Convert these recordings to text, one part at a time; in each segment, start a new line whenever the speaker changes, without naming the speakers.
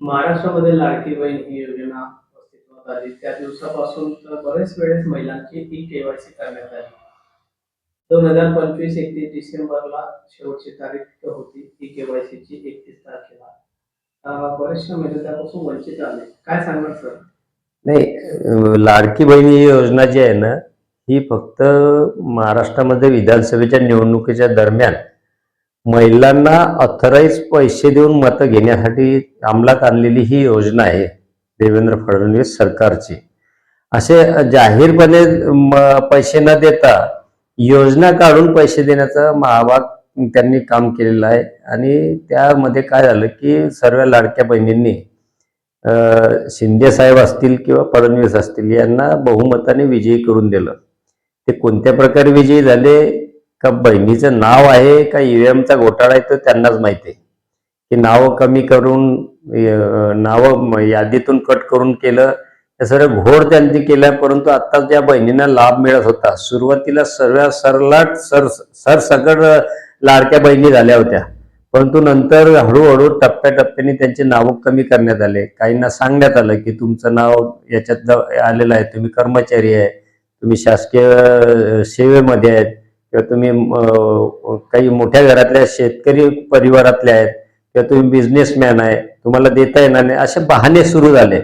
महाराष्ट्रामध्ये लाडकी बहीण ही योजना अस्तित्वात आली. त्या दिवसापासून तर बरेच वेळेस महिलांची ई केवायसी करण्यात आली. दोन हजार पंचवीस एकतीस डिसेंबरला शेवटची तारीख होती. ई केवायसीची एकतीस तारखेला. बरेचशा महिला त्यापासून वंचित आले. काय सांगणार सर?
नाही लाडकी बहीण ही योजना जी आहे ना ही फक्त महाराष्ट्रामध्ये विधानसभेच्या निवडणुकीच्या दरम्यान महिलांना ऑथराईज पैसे देऊन मतं घेण्यासाठी अंमलात आणलेली ही योजना आहे देवेंद्र फडणवीस सरकारची. असे जाहीरपणे पैसे न देता योजना काढून पैसे देण्याचा महाभाग त्यांनी काम केलेलं आहे. आणि त्यामध्ये काय झालं की सर्व लाडक्या बहिणींनी शिंदे साहेब असतील किंवा फडणवीस असतील यांना बहुमताने विजयी करून दिलं. ते कोणत्या प्रकारे विजयी झाले का बहिणीचं नाव आहे का ईव्हीएमचा घोटाळा आहे तर त्यांनाच माहिती आहे. की नावं कमी करून नावं यादीतून कट करून केलं हे सर्व घोड त्यांनी केलं परंतु आता ज्या बहिणींना लाभ मिळत होता सुरुवातीला सर्व सरलाट सर सरसकट लाडक्या बहिणी झाल्या होत्या. परंतु नंतर हळूहळू टप्प्याटप्प्याने त्यांचे नावं कमी करण्यात आले. काहींना सांगण्यात आलं की तुमचं नाव याच्यात आलेलं आहे तुम्ही कर्मचारी आहे तुम्ही शासकीय सेवेमध्ये आहेत किंवा तुम्ही काही मोठ्या घरातल्या शेतकरी परिवारातले आहेत किंवा तुम्ही बिझनेसमॅन आहे तुम्हाला देता येणार नाही असे बहाणे सुरू झाले.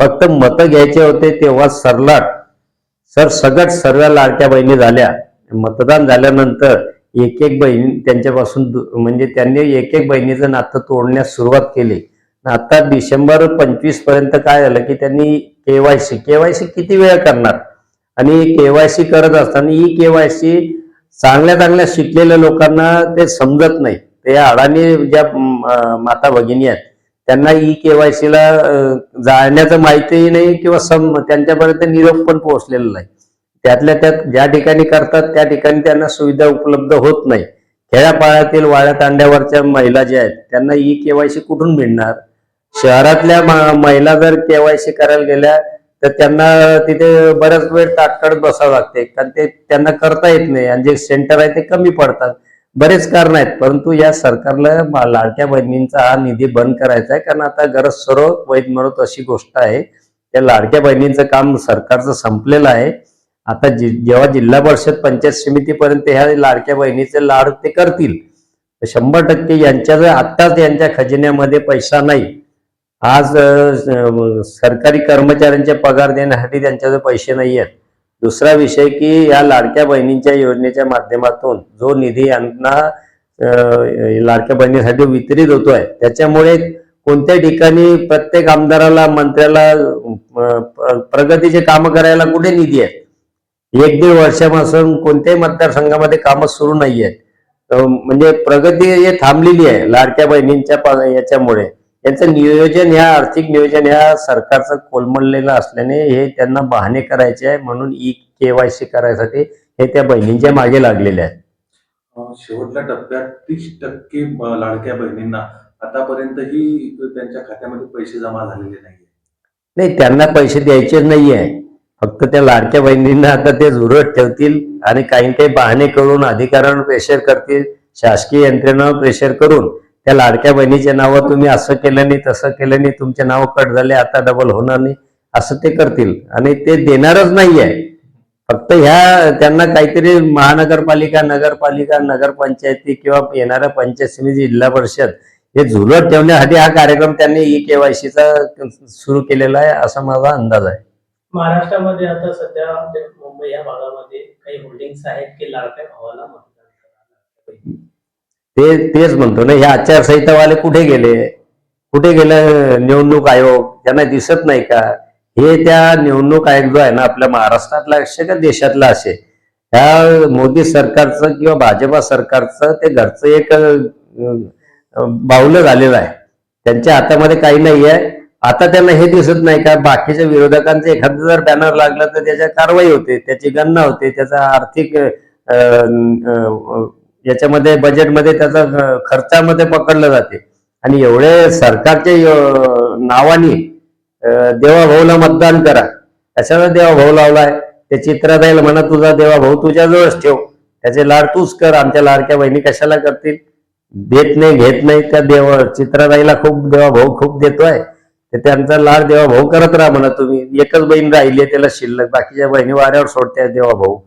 फक्त मतं घ्यायचे होते तेव्हा सरलाट सर सगट सर्व लाडक्या बहिणी झाल्या. मतदान झाल्यानंतर एक एक बहीण त्यांच्यापासून दु- म्हणजे त्यांनी एक एक बहिणीचं नातं तोडण्यास सुरुवात केली. आता डिसेंबर पंचवीसपर्यंत काय झालं की त्यांनी केवायसी केवायसी किती वेळ करणार? आणि केवायसी करत असताना ही केवायसी चांगल्या चांगल्या शिकलेल्या लोकांना ते समजत नाही. ते अडाणी ज्या माता भगिनी आहेत त्यांना ई केवायसीला जाण्याचं माहितीही नाही किंवा सम त्यांच्यापर्यंत निरोप पण पोहोचलेला नाही. त्यातल्या त्यात ज्या ठिकाणी करतात त्या ठिकाणी त्यांना सुविधा उपलब्ध होत नाही. खेड्यापाड्यातील वाड्या तांड्यावरच्या महिला ज्या आहेत त्यांना ई केवायसी कुठून मिळणार? शहरातल्या महिला जर केवायसी करायला गेल्या तर त्यांना तिथे बऱ्याच वेळ ताटकळत बसावं लागते. कारण ते त्यांना करता येत नाही आणि जे सेंटर आहे ते कमी पडतात. बरेच कारण आहेत. परंतु या सरकारला लाडक्या बहिणींचा हा निधी बंद करायचा आहे. कारण आता गरज सर्व वैध म्हणत अशी गोष्ट आहे. त्या लाडक्या बहिणींचं काम सरकारचं संपलेलं आहे. आता जेव्हा जिल्हा परिषद पंचायत समितीपर्यंत ह्या लाडक्या बहिणीचे लाड ते करतील. शंभर टक्के यांच्या जर आत्ताच यांच्या खजिन्यामध्ये पैसा नाही. आज सरकारी कर्मचाऱ्यांचे पगार देण्यासाठी त्यांच्याजवळ पैसे नाही आहेत दुसरा विषय की या लाडक्या बहिणींच्या योजनेच्या माध्यमातून जो निधी यांना लाडक्या बहिणीसाठी वितरित होतोय त्याच्यामुळे कोणत्या ठिकाणी प्रत्येक आमदाराला मंत्र्याला प्रगतीचे कामं करायला कुठे निधी आहे? एक दीड वर्षापासून कोणत्याही मतदारसंघामध्ये कामं सुरू नाही आहेत म्हणजे प्रगती हे थांबलेली आहे लाडक्या बहिणींच्या याच्यामुळे. यांचं नियोजन ह्या आर्थिक नियोजन ह्या सरकारचं कोलमडलेलं असल्याने हे त्यांना बहाणे करायचे आहे. म्हणून ई केवायसी करायसाठी हे त्या बहिणींच्या मागे लागलेले आहेत.
शेवटच्या टप्प्यात तीस टक्के लाडक्या बहिणींना आतापर्यंतही त्यांच्या खात्यामध्ये पैसे जमा झालेले नाही
नाही त्यांना पैसे द्यायचे नाहीये. फक्त त्या लाडक्या बहिणींना आता ते झुरत ठेवतील आणि काही काही बहाणे करून अधिकाऱ्यांवर प्रेशर करतील शासकीय यंत्रणेवर प्रेशर करून त्या लाडक्या बहिणीचे नावं तुम्ही असं केलं नाही तसं केलं नाही तुमचे नाव कट झाले आता डबल होणार नाही असं ते करतील. आणि ते देणारच नाहीये. फक्त ह्या त्यांना काहीतरी महानगरपालिका नगरपालिका नगरपंचायती किंवा येणाऱ्या पंचायत समिती जिल्हा परिषद हे झुलत ठेवण्यासाठी हा कार्यक्रम त्यांनी ई केवायसीचा सुरू केलेला आहे असा माझा अंदाज आहे.
महाराष्ट्रामध्ये आता सध्या म्हणजे मुंबई या भागामध्ये काही होल्डिंग्स आहेत की लाडक्या भावाला मतदान
ते तेच म्हणतो ना हे आचारसंहितावाले कुठे गेले? कुठे गेलं निवडणूक आयोग? त्यांना दिसत नाही का? हे त्या निवडणूक आयोग जो आहे ना आपल्या महाराष्ट्रातला असे का देशातला असे? त्या मोदी सरकारचं किंवा भाजपा सरकारचं ते घरचं एक बाहुलं झालेलं आहे. त्यांच्या हातामध्ये काही नाही आहे. आता त्यांना हे दिसत नाही का? बाकीच्या विरोधकांचं एखादं जर बॅनर लागलं तर त्याच्या कारवाई होते त्याची गणना होते त्याचा आर्थिक याच्यामध्ये बजेटमध्ये त्याचा खर्चामध्ये पकडलं जाते. आणि एवढे सरकारचे नावाने देवाभाऊला मतदान करा. कशाला देवाभाऊ लावलाय? ते चित्रात म्हणा तुझा देवाभाऊ तुझ्याजवळच ठेव. त्याचे लाड तूच कर. आमच्या लाडक्या बहिणी कशाला करतील? देत नाही घेत नाही. त्या देवा चित्राबाईला खूप देवाभाऊ खूप देतोय. तर त्यांचा लाड देवाभाऊ करत राहा म्हणा तुम्ही. एकच बहीण राहिली आहे त्याला शिल्लक. बाकीच्या बहिणी वाऱ्यावर सोडत्या देवाभाऊ.